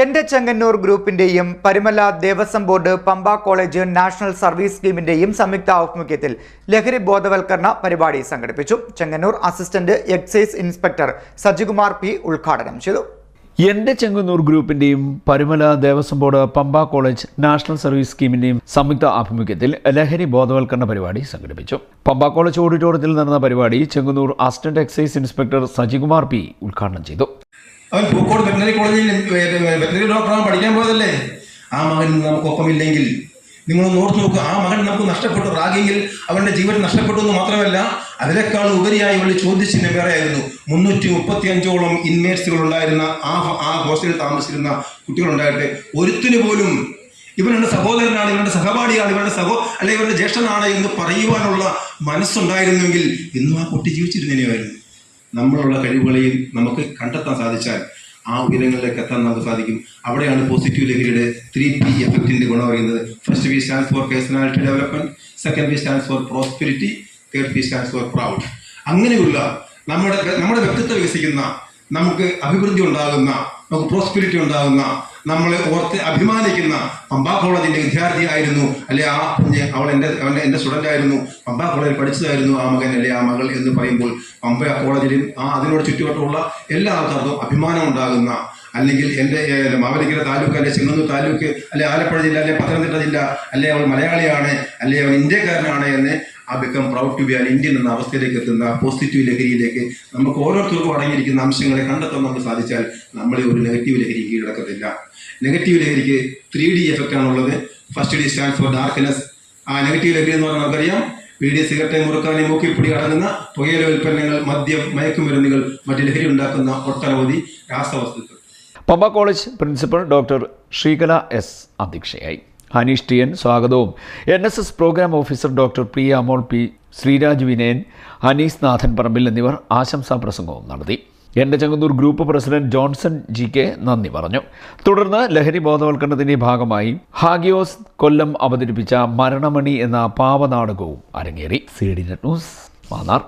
എന്റെ Chengannur ഗ്രൂപ്പിന്റെയും Parumala Devaswom board Pampa college national service സ്കീമിന്റെയും സംയുക്ത ആഭിമുഖ്യത്തിൽ ലഹരി ബോധവൽക്കരണ പരിപാടി സംഘടിപ്പിച്ചു. Chengannur assistant excise inspector Sajikumar P ഉദ്ഘാടനം ചെയ്തു. എന്റെ Chengannur ഗ്രൂപ്പിന്റെയും Parumala Devaswom board Pampa college national service സ്കീമിന്റെയും സംയുക്ത ആഭിമുഖ്യത്തിൽ ലഹരി ബോധവൽക്കരണ പരിപാടി സംഘടിപ്പിച്ചു. പമ്പ കോളേജ് ഓഡിറ്റോറിയത്തിൽ നടന്ന പരിപാടി Chengannur assistant excise inspector Sajikumar P ഉദ്ഘാടനം ചെയ്തു. അവൻ പൂക്കോട് വെറ്റിനറി കോളേജിൽ വെറ്റിനറി ഡോക്ടറാണ് പഠിക്കാൻ പോയതല്ലേ? ആ മകൻ നമുക്കൊപ്പമില്ലെങ്കിൽ. നിങ്ങൾ ഓർത്ത് നോക്കുക ആ മകൻ നമുക്ക് നഷ്ടപ്പെട്ടു. റാഗിയിൽ അവന്റെ ജീവൻ നഷ്ടപ്പെട്ടു എന്ന് മാത്രമല്ല അതിനേക്കാൾ ഉപരിയായി ഉള്ള ചോദ്യചിഹ്നം വേറെയായിരുന്നു. മുന്നൂറ്റി മുപ്പത്തി അഞ്ചോളം ഇൻമേറ്റ്സുകൾ ഉണ്ടായിരുന്ന ആ ആ ഹോസ്റ്റലിൽ താമസിച്ചിരുന്ന കുട്ടികളുണ്ടായിട്ട് ഒരുത്തിനു പോലും ഇവരുടെ സഹോദരനാണ് ഇവരുടെ സഹപാഠിയാണ് ഇവരുടെ സഹോ അല്ലെ ഇവരുടെ ജ്യേഷ്ഠനാണ് എന്ന് പറയുവാനുള്ള മനസ്സുണ്ടായിരുന്നുവെങ്കിൽ ഇന്നും ആ കുട്ടി ജീവിച്ചിരുന്നതിനായിരുന്നു നമ്മളുള്ള കഴിവുകളെയും നമുക്ക് കണ്ടെത്താൻ സാധിച്ചാൽ ആ ഉയരങ്ങളിലേക്ക് എത്താൻ നമുക്ക് സാധിക്കും. അവിടെയാണ് പോസിറ്റീവ് ലഹരിയുടെ ത്രീ പി എഫക്റ്റിന്റെ ഗുണം പറയുന്നത് first P stand for personality development second P stand for prosperity third P stand for proud അങ്ങനെയുള്ള നമ്മുടെ നമ്മുടെ വ്യക്തിത്വം വികസിക്കുന്ന നമുക്ക് അഭിവൃദ്ധി ഉണ്ടാകുന്ന നമുക്ക് പ്രോസ്പെരിറ്റി ഉണ്ടാകുന്ന നമ്മളെ ഓർത്ത് അഭിമാനിക്കുന്ന പമ്പാ കോളേജിന്റെ വിദ്യാർത്ഥിയായിരുന്നു അല്ലെ? ആ അവൾ എന്റെ അവന്റെ എന്റെ സ്റ്റുഡന്റ് ആയിരുന്നു. പമ്പാ കോളേജിൽ പഠിച്ചതായിരുന്നു ആ മകൻ അല്ലെ? ആ മകൾ എന്ന് പറയുമ്പോൾ പമ്പ കോളേജിലും ആ അതിനോട് ചുറ്റുവട്ടമുള്ള എല്ലാ ആൾക്കാർക്കും അഭിമാനം ഉണ്ടാകുന്ന അല്ലെങ്കിൽ എന്റെ മാവലിക്കര താലൂക്ക് അല്ലെ ചെങ്ങന്നൂർ താലൂക്ക് അല്ലെ ആലപ്പുഴ ജില്ല അല്ലെ പത്തനംതിട്ട ജില്ല അല്ലെ അവൾ മലയാളിയാണ് അല്ലെ അവൻ ഇന്ത്യക്കാരനാണ് എന്ന് ആ become proud to be an Indian എന്ന അവസ്ഥയിലേക്ക് എത്തുന്ന പോസിറ്റീവ് ലഹരിയിലേക്ക് നമുക്ക് ഓരോരുത്തർക്കും അടങ്ങിയിരിക്കുന്ന അംശങ്ങളെ കണ്ടെത്താൻ നമുക്ക് സാധിച്ചാൽ നമ്മളെ ഒരു നെഗറ്റീവ് ലഹരി കീഴടക്കത്തില്ല. നെഗറ്റീവ് ലഹരിക്ക് ത്രീ ഡി എഫക്റ്റ് ആണുള്ളത്. First D stand for darkness ആ നെഗറ്റീവ് ലഹരി എന്ന് പറഞ്ഞാൽ നമുക്കറിയാം. വീഡിയോ സിഗരറ്റ് മുറുക്കാനെ മൂക്കിപ്പൊടി അടങ്ങുന്ന പുകയില ഉൽപ്പന്നങ്ങൾ മദ്യം മയക്കുമരുന്നുകൾ മറ്റ് ലഹരി ഉണ്ടാക്കുന്ന ഒട്ടനവധി രാസവസ്തുക്കൾ. Pampa college principal doctor Sreekala S അധ്യക്ഷയായി. ഹനീഷ് ടി എൻ സ്വാഗതവും. N S S programme officer doctor P Amol P Sreeraj Vinayan Haneesh Nathan Parambil എന്നിവർ ആശംസാ പ്രസംഗവും നടത്തി. എന്റെ Chengannur group president Johnson G K നന്ദി പറഞ്ഞു. തുടർന്ന് ലഹരി ബോധവൽക്കരണത്തിന്റെ ഭാഗമായി ഹാഗിയോസ് കൊല്ലം അവതരിപ്പിച്ച മരണമണി എന്ന പാവനാടകവും അരങ്ങേറി. C D net news Mannar.